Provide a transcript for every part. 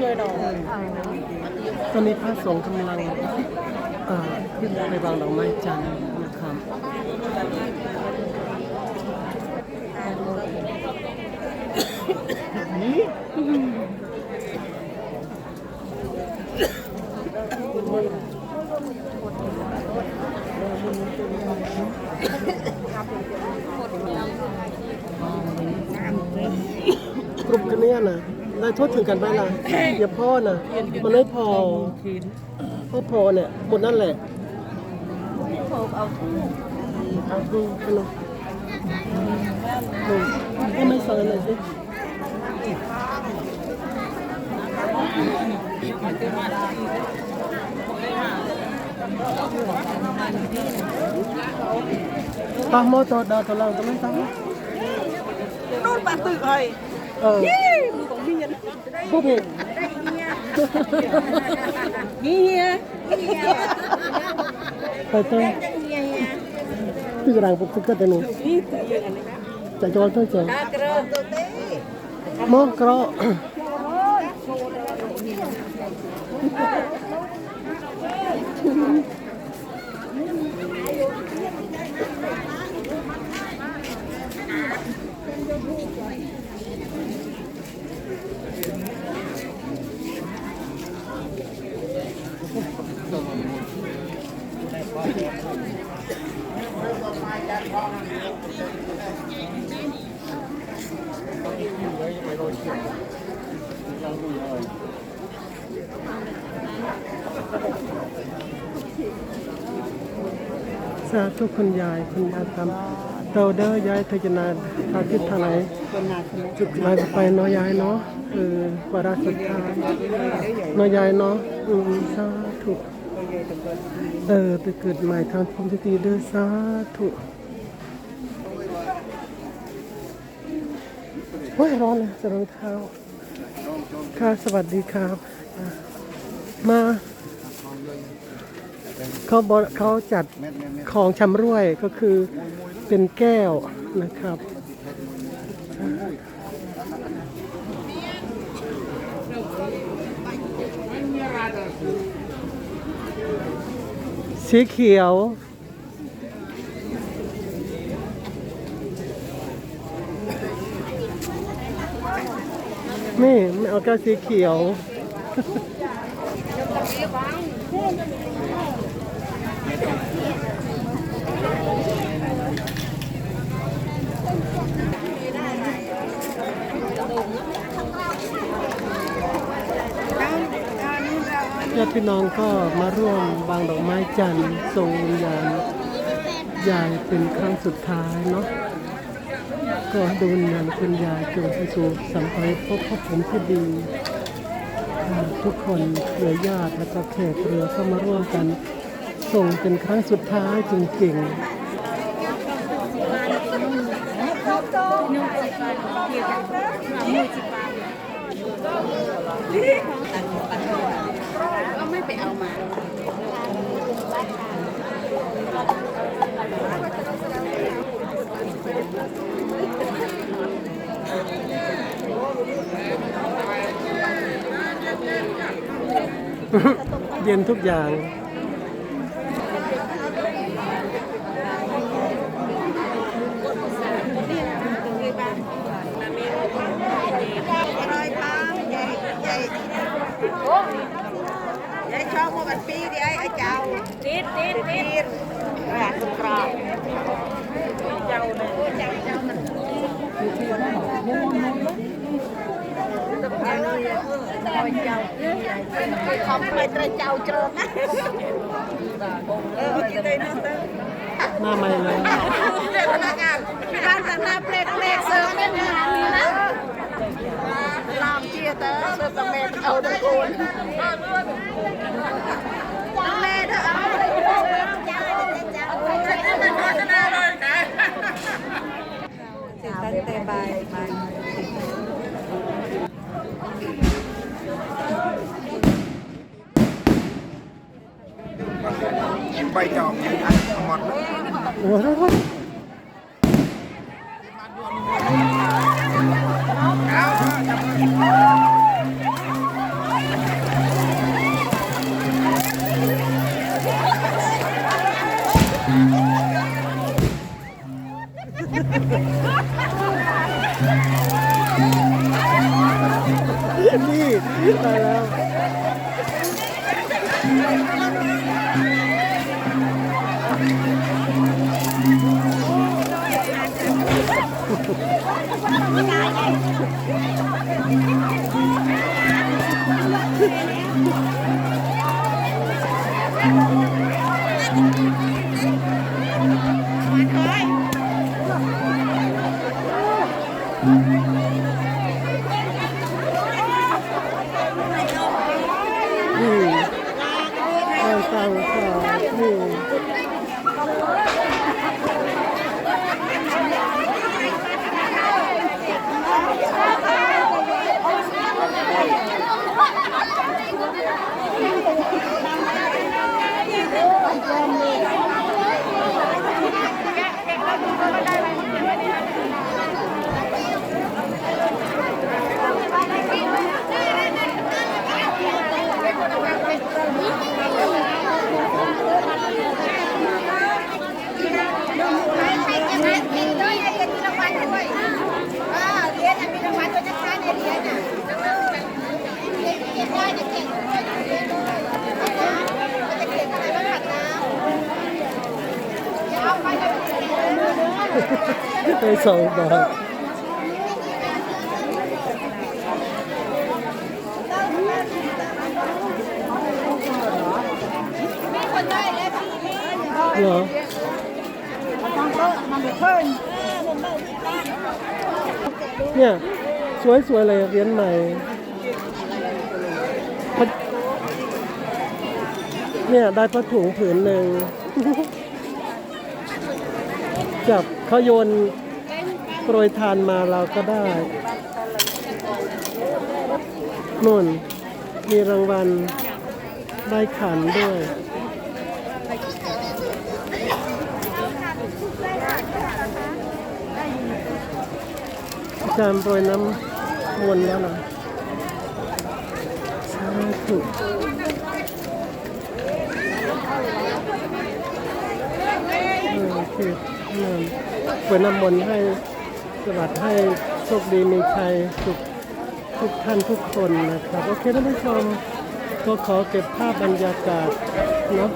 เลยดอกตอนนี้พระสงฆ์กำลังเอ่อขึ้นไปวางดอกไม้จันทร์นะครับกลุ่มกันเนี่ยนะ ได้โทษถึงกันไหมล่ะอย่าพ่อนะมันไม่พอพ่อพอเนี่ยหมดนั่นแหละเอาทูเอาทูไปเลยให้ไม่เซิร์นเลยสิตามโมตัวดาวตัวเราตัวไม่ตามนู่นปากตึกเลยเออมือของพี่ ยันพวกพี่เฮียไปต้พี่กระดังปุ๊บก็เต้นหนูนี่เฮียอันนี้นะจะจอดตัวเจอตามองกระาธุคุณยายคุณยายทำเตาเด้อยายเธอจะนาทาทิศทางไหนคนนาคนจุดหมายไปเนาะยายเนาะเออวาระสุดท้ายเนาะยายเนาะอืมสาธุเออไปเกิดใหม่ทางภูมิที่ดีเด้อสาธุโอ้ยร้อนเลยใส่รองเท้าค่ะสวัสดีครับอะมา เขาบอเขาจัดของชำร่วยก็คือเป็นแก้วนะครับสีเขียว นี่ไม่เอาแก้วสีเขียว ญาติพี่น้องก็มาร่วมวางดอกไม้จันทร์ทรงวิญญาณยายเป็นครั้งสุดท้ายเนาะก็ดูวิญญาณคุณยายจงไปสู่สัมภารพบพบผมที่ดี ทุกคนเครือญาติและก็แขกเรือเข้ามาร่วมกัน ส่งเป็นครั้งสุดท้ายจริงๆก็ไม่ไปเอามาเย็นทุกอย่าง យាយចូលមកអាពីរីឯអាចៅទៀតទៀតទៀតអាសំក្រោចៅនេះចៅចៅនឹងទៅខាងនេះឲ្យចៅខំផ្លែត្រូវចៅជ្រើណាអឺគេទៅនោះទៅម៉ាម៉ៃឡើយามเชียร์เตอร์เสริมตะเมนเอาตะโกนน้องแม่เธอเอาตั้งแต่บ่ายบ่ายไปจอบอันหมดโอ้โนี่ ได้สองบาทเหรอเนี่ย สวยๆเลยเรียญใหม่เนี่ยได้ผ้าถุงผืนหนึ่งจับเขาโยน โปรยทานมาเราก็ได้นุ่น มีรางวัลได้ขันด้วยอาจารโปรยน้ำมนแล้วเหรอสาธุเออโอเคนั่นโปรยน้ำมนต์ให้ สวัสดิ์ให้โชคดีมีชัยสุขทุกท่านทุกคนนะครับ โอเคท่านผู้ชมก็ขอเก็บภาพบรรยากาศเนาะ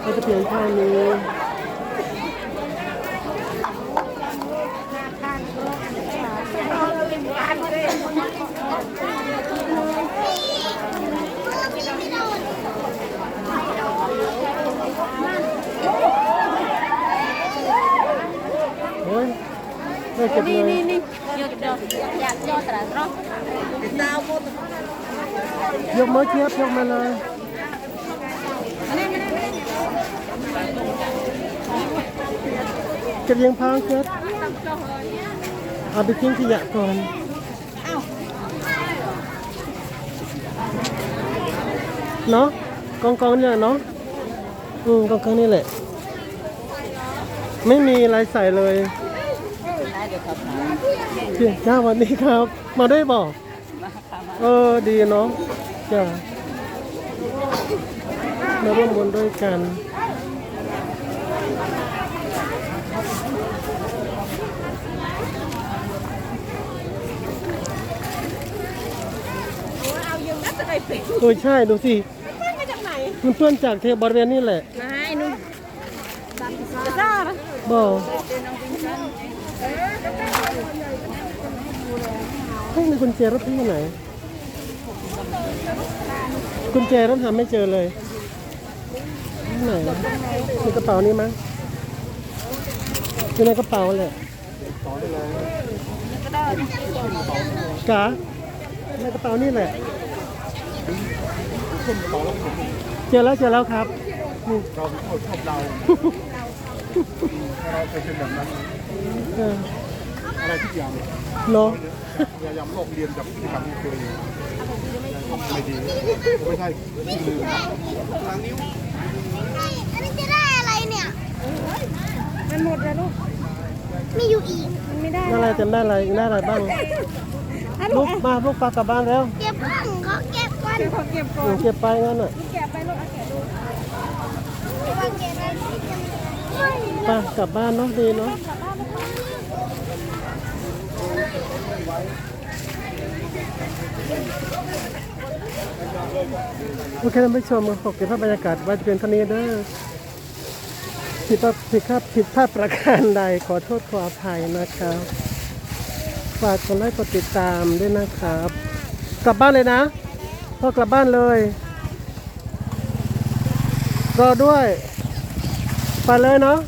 ไว้แต่เพียงเท่านี้ โอ้ยไม่เก็บเลยนี่นี่ยกยกอยากยกตราตรอกดาวหมดยกมือเทียบยกมาเลยเก็บยังพังเกิดเอาไปทิ้งขยะก่อนเนาะกองกองๆเนี่ยเนาะอืมกองกองๆนี่แหละ ไม่มีอะไรใส่เลย เดี๋ยวจ้าวันนี้ครับ มาได้บอกเออดีเนาะจ้ะมาร่วมบุญด้วยกันเอายังนัดจะได้เป็นโอ้ยใช่ดูสิมาจากไหนมันเพื่อนจากเทบริเวณนี่แหละไม่นู่นจะซ่านะบอก ให้มีกุญแจรถที่ไหนกุญแจรถหาไม่เจอเลยที่ไหนมีกระเป๋านี้มั้งอยู่ในกระเป๋าแหละกะในกระเป๋านี่แหละ เจอแล้วเจอแล้วครับนี่เราเป็นคนชอบเราเราเคยเป็นแบบนั้นเอออะ ไรทุกอย่างเนาะพยายามลอกเรียนจากที่ทำตัวเองไม่ดีไม่ใช่ลืมอันนี้จะได้อะไรเนี่ยมันหมดแล้วลูกมีอยู่อีกมันไม่ได้ได้อะไรจำได้อะไรได้อะไรบ้างลูกมาลูกปลากลับบ้านแล้วเก็บข้างเขาเก็บก่อนเก็บของเก็บก่อหนูนเก็บไปงั้นอะแกะไปลูกเอาแกะดูว่าเก็บอะไรที่จะไม่ไปกลับบ้านเนาะดีเนาะ โอเคท่านผู้ชมขอบคุณภาพบรรยากาศไว้เพียงเท่านี้เด้อผิดพลาดผิดครับผิดพลาดประการใดขอโทษขออภัยนะครับฝากกดไลค์กดติดตามด้วยนะครับ กลับบ้านเลยนะพ่อกลับบ้านเลยรอด้วย ไปเลยเนาะ